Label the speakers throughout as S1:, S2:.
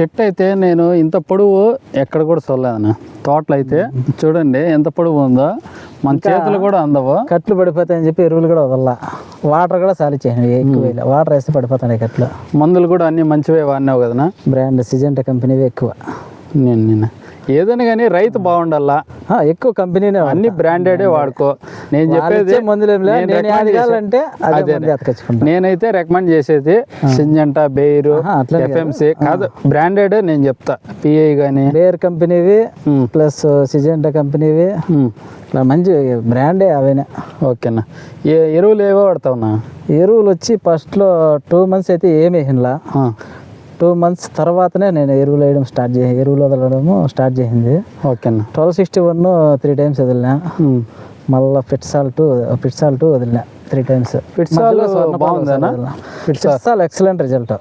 S1: చెట్టు అయితే నేను ఇంత పొడవు ఎక్కడ కూడా చూడలేదన్న. తోటలు అయితే చూడండి ఎంత పొడవు ఉందో. మన చేతులు కూడా అందవు.
S2: కట్లు పడిపోతాయని చెప్పి ఎరువులు కూడా వదల్లా. వాటర్ కూడా సాలిచ్చాను ఎక్కువ వేయలే. వాటర్ వేస్తే పడిపోతాయి కట్లు.
S1: మందులు కూడా అన్ని మంచివే వాడినావు కదనా
S2: బ్రాండ్ సిజెంటా కంపెనీవి ఎక్కువ.
S1: నేను నేను ఏదైనా కానీ రైతు బాగుండాలా?
S2: ఎక్కువ కంపెనీనే
S1: అన్ని బ్రాండెడే వాడుకో. నేను చెప్పేది
S2: ఎత్తకొచ్చుకుంటా
S1: నేనైతే రికమెండ్ చేసేది సింజంటా బెయిర్ ఎఫ్ఎంసి కాదు. బ్రాండెడ్ నేను చెప్తా. పిఐ కానీ
S2: బేర్ కంపెనీవి ప్లస్ సిజెంటా కంపెనీవి. ఇట్లా మంచి బ్రాండే అవైనా.
S1: ఓకేనా. ఏ ఎరువులు ఏవో వాడతావునా
S2: ఎరువులు వచ్చి ఫస్ట్లో టూ మంత్స్ అయితే ఏమి వేసినలా టూ మంత్స్ తర్వాతనే నేను ఎరువులు వేయడం స్టార్ట్ చేసి ఎరువులు వదలడము స్టార్ట్ చేసింది.
S1: ఓకేనా?
S2: Twelve sixty one three times వదిలినా. మళ్ళీ ఫిట్ సాల్ట్ ఫిట్ సాల్ట్ వదిలినా three times.
S1: Fit salt బాగుందేనా?
S2: Fit salt. Excellent result.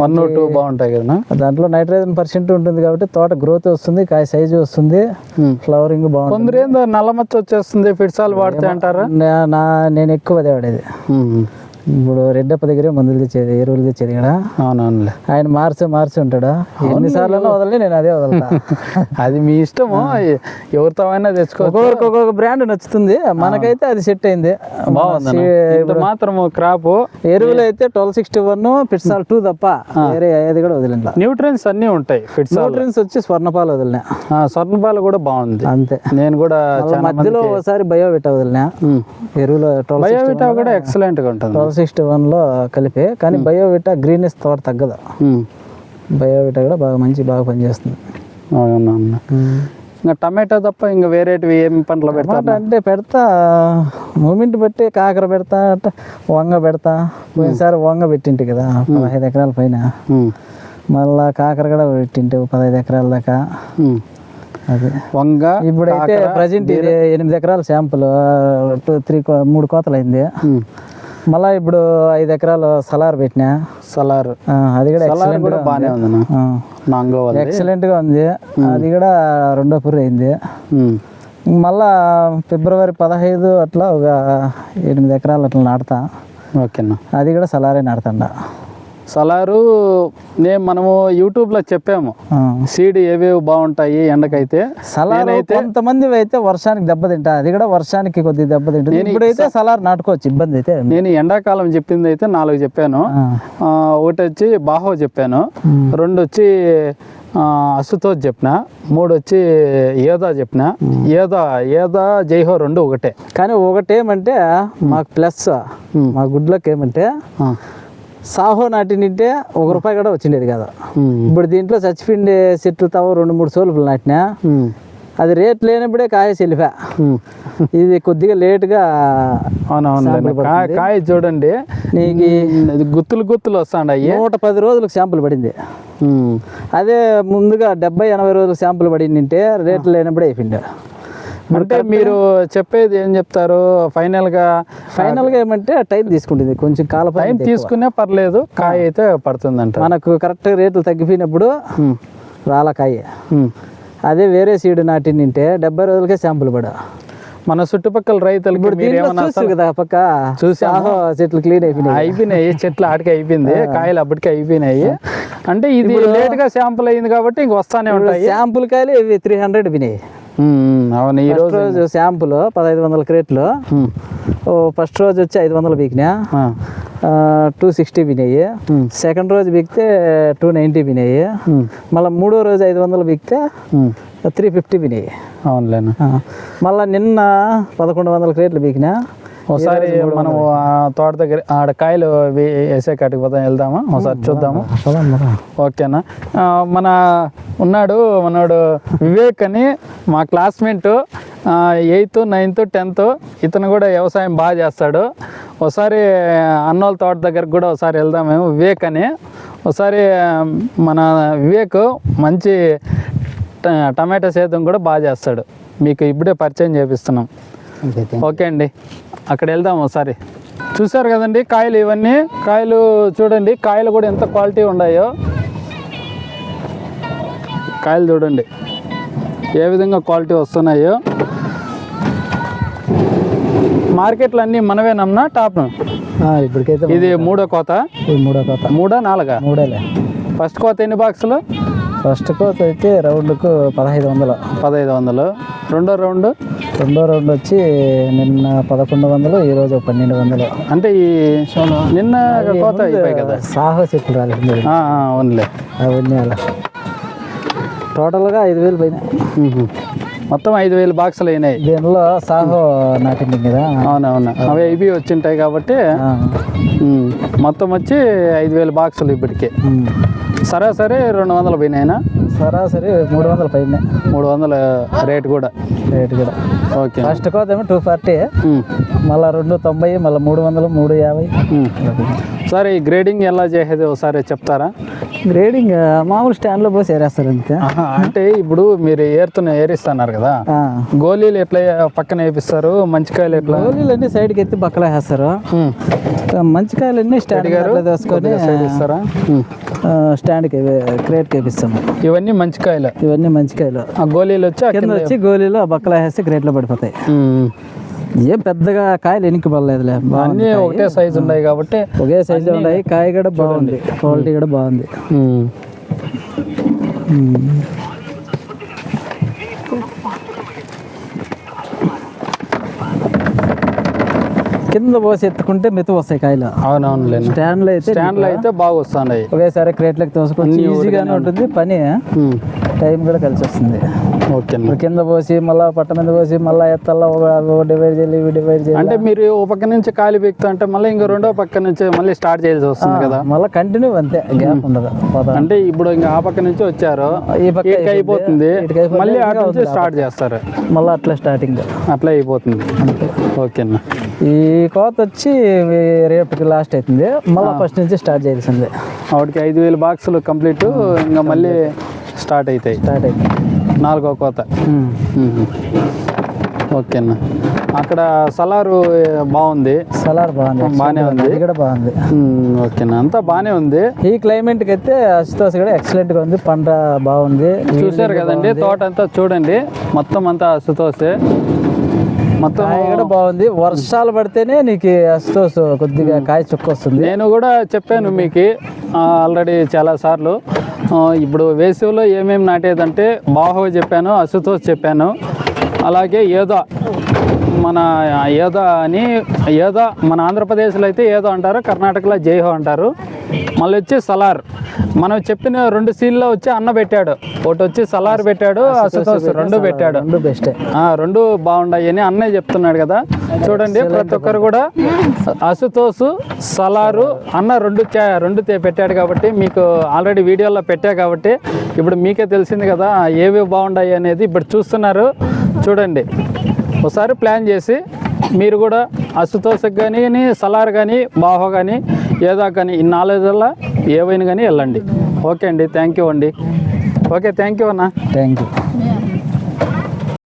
S1: One two బాగుంటాయి కదనా
S2: దాంట్లో నైట్రోజన్ పర్సెంట్ ఉంటుంది కాబట్టి తోట గ్రోత్ వస్తుంది కాయ సైజు వస్తుంది. ఫ్లవరింగ్ బాగుంటుంది.
S1: కొందరు ఏందో నల్లమచ్చ వచ్చేస్తుంది ఫిట్సాల్ వాడితే అంటారా?
S2: నా- నేను ఎక్కువ అదే వాడేది. ఇప్పుడు రెడ్డప్ప దగ్గరే మందులు తెచ్చేది ఎరువులు తెచ్చేది ఇక్కడ
S1: అవునవునులే.
S2: ఆయన మార్చి మార్చి ఉంటాడు? ఎన్నిసార్లు వదలని నేను అదే వదలతా.
S1: అది మీ ఇష్టము. ఎవరితో అయినా తెచ్చుకో
S2: ఒక్కొక్కరికి ఒక్కొక్క బ్రాండ్ నచ్చుతుంది. మనకైతే అది సెట్ అయింది.
S1: బాగుందన్న. ఇంత మాత్రము క్రాప్.
S2: ఎరువులు అయితే twelve sixty one fit salt two తప్ప వేరే ఏది కూడా వదిలిన
S1: న్యూట్రియన్స్ అన్నీ ఉంటాయి ఫిట్సాల్
S2: న్యూట్రియన్స్ వచ్చి స్వర్ణపాలు వదిలినా.
S1: స్వర్ణపాలు కూడా బాగుంది.
S2: అంతే.
S1: నేను కూడా
S2: మధ్యలో ఒకసారి బయోవిటా వదిలినా. ఎరువులు
S1: బయోవిటా కూడా ఎక్సలెంట్గా ఉంటుంది.
S2: సిక్స్టీ వన్లో కలిపి కానీ బయోవిటా గ్రీనెస్ తోట తగ్గదు. బయోవిటా కూడా బాగా మంచి బాగా పనిచేస్తుంది.
S1: అవునవును ఇంకా టమాటా తప్ప ఇంకా వేరేటివి ఏం పంటలు
S2: టమాటా అంటే పెడతా మూమెంట్ బట్టి కాకర పెడతా అట్ట వంగ పెడతా. పోయినసారి వంగ పెట్టింటి కదా పదహైదు ఎకరాల పైన. మళ్ళా కాకర కూడా పెట్టింటి పదహైదు ఎకరాల దాకా. అది.
S1: వంగ
S2: ఇప్పుడైతే ప్రజెంట్ ఎనిమిది ఎకరాల శాంపుల్ టూ త్రీ మూడు కోతలు అయింది. మళ్ళా ఇప్పుడు ఐదు ఎకరాలు సలార్ పెట్టినా?
S1: సలార్.
S2: అది కూడా excellent
S1: కూడా
S2: గా
S1: బాగానే
S2: ఉంది. excellent గా ఉంది. అది కూడా రెండో పుర్రి అయింది. మళ్ళా ఫిబ్రవరి పదహైదు అట్లా ఒక ఎనిమిది ఎకరాలు అట్లా నాటుతా.
S1: ఓకేనా
S2: అది కూడా సలారే నాటుతాండ.
S1: సలారు నేను మనము యూట్యూబ్లో చెప్పాము. సీడ్ ఏవేవి బాగుంటాయి ఎండకైతే.
S2: సలార్ కొంతమంది అయితే వర్షానికి దెబ్బతింటా అది కూడా వర్షానికి కొద్దిగా దెబ్బతింటుంది ఇప్పుడైతే సలార్ నాటుకోవచ్చు. ఇబ్బంది అయితే.
S1: నేను ఎండాకాలం చెప్పింది అయితే నాలుగు చెప్పాను. ఒకటి వచ్చి బాహో చెప్పాను. రెండు వచ్చి ఆ, అసుతోష్ చెప్పిన. మూడు వచ్చి ఏదా చెప్పిన. ఏదా ఏదా జైహో రెండు ఒకటే.
S2: కానీ ఒకటేమంటే మాకు ప్లస్. మా గుడ్లోకి ఏమంటే. సాహో నాటినింటే ఒక రూపాయి కూడా వచ్చిండేది కదా. ఇప్పుడు దీంట్లో చచ్చిపిండే చెట్లు తావు రెండు మూడు సోలుపులు నాటినా. అది రేట్ లేనప్పుడే కాయ చెల్లిపా. ఇది కొద్దిగా లేట్గా
S1: అవునవును కాయ చూడండి
S2: నీకు
S1: గుత్తులు గుత్తులు వస్తాండయి
S2: నూట పది రోజులకు శాంపుల్ పడింది. అదే ముందుగా డెబ్బై ఎనభై రోజులకు శాంపుల్ పడిందంటే రేట్లు లేనప్పుడే అయిపోయింది
S1: అంటే మీరు చెప్పేది ఏం చెప్తారు? ఫైనల్గా
S2: ఫైనల్గా ఏమంటే టైం తీసుకుంటుంది. కొంచెం కాల
S1: టైం తీసుకునే పర్లేదు కాయ అయితే పడుతుందంట
S2: మనకు కరెక్ట్ రేట్లు తగ్గిపోయినప్పుడు
S1: మ్మ్.
S2: రాల కాయ.
S1: మ్మ్.
S2: అదే వేరే సీడ్ నాటినింటే డెబ్బై రోజులకే శాంపుల్ పడ.
S1: మన చుట్టుపక్కల రైతులకి
S2: చూసు కదా పక్క. సాహో చెట్లు క్లీన్ అయిపోయినాయి.
S1: అయిపోయినాయి చెట్లు ఆడికి అయిపోయింది కాయలు అప్పటికి అయిపోయినాయి. అంటే ఇది లేట్గా శాంపుల్ అయింది కాబట్టి ఇంక వస్తానే ఉంటాయి.
S2: శాంపుల్ కాయలు ఇవి త్రీ హండ్రెడ్ వినాయి.
S1: మ్మ్. అవును ఈ రోజు
S2: శాంపుల్ పదహైదు వందల క్రేట్లు. ఫస్ట్ రోజు వచ్చి ఐదు వందలు బీకినా. టూ సిక్స్టీ వినాయి సెకండ్ రోజు బీకితే టూ నైంటీ
S1: మ్మ్.
S2: మళ్ళీ మూడో రోజు ఐదు వందలు బీకితే
S1: మ్మ్.
S2: Three fifty వినాయి
S1: అవునులేనా?
S2: మళ్ళీ నిన్న పదకొండు వందల క్రేట్లు బీకినా
S1: ఒకసారి మనం ఆ తోట దగ్గర ఆడ కాయలు వేసే కాటికి పోతాం వెళ్దామా? ఒకసారి చూద్దాము? ఓకేనా? మన ఉన్నాడు మనోడు వివేక్ అని మా క్లాస్మేట్. ఎయిత్ నైన్త్ టెన్త్ ఇతను కూడా వ్యవసాయం బాగా చేస్తాడు. ఒకసారి అన్నోళ్ళ తోట దగ్గరకు కూడా ఒకసారి వెళ్దామేమో వివేక్ అని. ఒకసారి మన వివేక్ మంచి టమాటా సేద్యం కూడా బాగా చేస్తాడు. మీకు ఇప్పుడే పరిచయం చేపిస్తున్నాం. ఓకే అండి. అక్కడ వెళ్దాం ఒకసారి. చూసారు కదండి కాయలు ఇవన్నీ? కాయలు చూడండి కాయలు కూడా ఎంత క్వాలిటీ ఉన్నాయో. కాయలు చూడండి ఏ విధంగా క్వాలిటీ వస్తున్నాయో. మార్కెట్లో అన్నీ మనవేనమ్మా టాప్
S2: ఇప్పటికైతే
S1: ఇది మూడో కోత?
S2: మూడో కొత్త
S1: మూడో నాలుగా?
S2: మూడేలే.
S1: ఫస్ట్ కోత ఎన్ని బాక్సులు?
S2: ఫస్ట్ కోత అయితే రౌండ్కు పదహైదు వందలు.
S1: పదహైదు వందలు. రెండో రౌండ్?
S2: రెండో రౌండ్ వచ్చి నిన్న పదకొండు వందలు ఈ రోజు పన్నెండు వందలు.
S1: అంటే ఈ నిన్న కోత అయిపోయాయి కదా?
S2: సాహో చెట్లు రాలేదు
S1: అవునులే.
S2: అవన్నీ అలా. టోటల్గా ఐదు వేలు పైన
S1: మ్మ్. మొత్తం ఐదు వేలు బాక్సులు అయినాయి.
S2: దీనిలో సాహో నాటింది కదా?
S1: అవునవును. అవి ఇవి వచ్చింటాయి కాబట్టి. మొత్తం వచ్చి ఐదు వేలు బాక్సులు ఇప్పటికి.
S2: ఉమ్.
S1: సరాసరి రెండు వందలు పోయినాయినా?
S2: సరాసరి మూడు వందల పైన.
S1: మూడు వందల రేట్ కూడా?
S2: రేటు కూడా.
S1: ఓకే.
S2: ఫస్ట్ కోత ఏమో టూ ఫార్టీ. మళ్ళీ రెండు తొంభై మళ్ళీ మూడు వందలు మూడు యాభై.
S1: సరే ఈ గ్రేడింగ్ ఎలా చేసేది ఒకసారి చెప్తారా?
S2: గ్రేడింగ్ మామూలు స్టాండ్లో పోసి ఏరేస్తారు అంతే.
S1: అంటే ఇప్పుడు మీరు ఏరుతున్న ఏరిస్తున్నారు కదా. గోళీలు ఎట్లా పక్కన వేపిస్తారు? మంచికాయలు ఎట్లా?
S2: గోళీలు అన్నీ సైడ్కి ఎత్తి బక్కలా వేస్తారు.
S1: మ్మ్.
S2: మంచి కాయలన్నీ స్టాండ్ తీసుకొని
S1: సైడ్ ఇస్తారా?
S2: స్టాండ్కి క్రేట్కి వేపిస్తాము.
S1: ఇవన్నీ మంచికాయలు.
S2: ఇవన్నీ మంచి కాయలు
S1: ఆ గోళీలు వచ్చి
S2: కింద వచ్చి గోళీలో ఆ బక్కలా వేస్తే క్రేట్లో పడిపోతాయి.
S1: మ్మ్.
S2: ఏం పెద్దగా కాయలు ఎనికి పడలేదులే
S1: అన్నీ ఒకటే సైజు ఉన్నాయి కాబట్టి
S2: ఒకే సైజు ఉన్నాయి. కాయ కూడా బాగుంది. క్వాలిటీ కూడా బాగుంది. కింద పోసి ఎత్తుకుంటే మెతు వస్తాయి కాయలు.
S1: అవునవునులే.
S2: స్టాండ్లో అయితే
S1: స్టాండ్లు అయితే బాగా వస్తున్నాయి.
S2: ఒకేసారి క్రేట్లకు తోసుకొచ్చి ఈజీగానే ఉంటుంది. పని. టైం కూడా కలిసి వస్తుంది. కింద పోసి మళ్ళా పట్ట మీద పోసి మళ్ళీ ఎత్తల్లా డివైడ్ చేయాలి ఇవి డివైడ్ చేయాలి.
S1: అంటే మీరు ఓ పక్క నుంచి ఖాళీ బిక్తా అంటే మళ్ళీ ఇంకో రెండో పక్క నుంచి మళ్ళీ స్టార్ట్ చేయాల్సి వస్తుంది కదా?
S2: మళ్ళీ కంటిన్యూ అంతే గ్యాప్ ఉండదు.
S1: అంటే ఇప్పుడు ఇంకా ఆ పక్క నుంచి వచ్చారు
S2: ఈ పక్క
S1: అయిపోతుంది. మళ్ళీ అటు నుంచి స్టార్ట్ చేస్తారు.
S2: మళ్ళీ అట్లా స్టార్టింగ్
S1: అట్లా అయిపోతుంది. ఓకేనా
S2: ఈ కోత వచ్చి రేపటికి లాస్ట్ అవుతుంది. మళ్ళీ ఫస్ట్ నుంచి స్టార్ట్ చేయాల్సిందే.
S1: వాటికి ఐదు వేలు బాక్సులు కంప్లీట్ ఇంకా మళ్ళీ స్టార్ట్ అవుతాయి
S2: స్టార్ట్ అయింది
S1: నాలుగో కోత. ఓకేనా. అక్కడ సలారు బాగుంది.
S2: సలార్ బాగుంది.
S1: బాగానే ఉంది.
S2: అది కూడా బాగుంది.
S1: ఓకేనా. అంతా బాగానే ఉంది.
S2: ఈ క్లైమేట్కి అయితే అశుతోష కూడా ఎక్సలెంట్గా ఉంది. పంట బాగుంది.
S1: చూశారు కదండి తోట అంతా చూడండి. మొత్తం అంతా సుతోసే మొత్తం
S2: కూడా బాగుంది. వర్షాలు పడితేనే నీకు అశుతోష కొద్దిగా కాయ చుక్క వస్తుంది
S1: నేను కూడా చెప్పాను మీకు ఆల్రెడీ చాలా సార్లు. ఇప్పుడు వేసవిలో ఏమేమి నాటేదంటే బాహో చెప్పాను అసుతోష్ చెప్పాను అలాగే ఏదో మన ఏదో అని ఏదో మన ఆంధ్రప్రదేశ్లో అయితే ఏదో అంటారు కర్ణాటకలో జైహో అంటారు. మళ్ళీ వచ్చి సలార్. మనం చెప్పిన రెండు సీల్లో వచ్చి అన్న పెట్టాడు. ఒకటి వచ్చి సలార్ పెట్టాడు అసుతోష్ రెండు పెట్టాడు.
S2: రెండు బెస్టే.
S1: రెండు బాగున్నాయి అని అన్నయ్య చెప్తున్నాడు కదా. చూడండి ప్రతి ఒక్కరు కూడా అసుతోసు సలారు అన్న రెండు రెండు పెట్టాడు కాబట్టి మీకు ఆల్రెడీ వీడియోలో పెట్టా కాబట్టి ఇప్పుడు మీకే తెలిసింది కదా ఏవి బాగున్నాయి అనేది ఇప్పుడు చూస్తున్నారు. చూడండి ఒకసారి ప్లాన్ చేసి మీరు కూడా అసుతోసకు కానీ సలార్ కానీ బాహో కానీ ఏదో కానీ ఈ నాలుగు ఏవైనా కానీ వెళ్ళండి. ఓకే అండి థ్యాంక్ యూ అండి. ఓకే థ్యాంక్ యూ అన్న.
S2: Thank you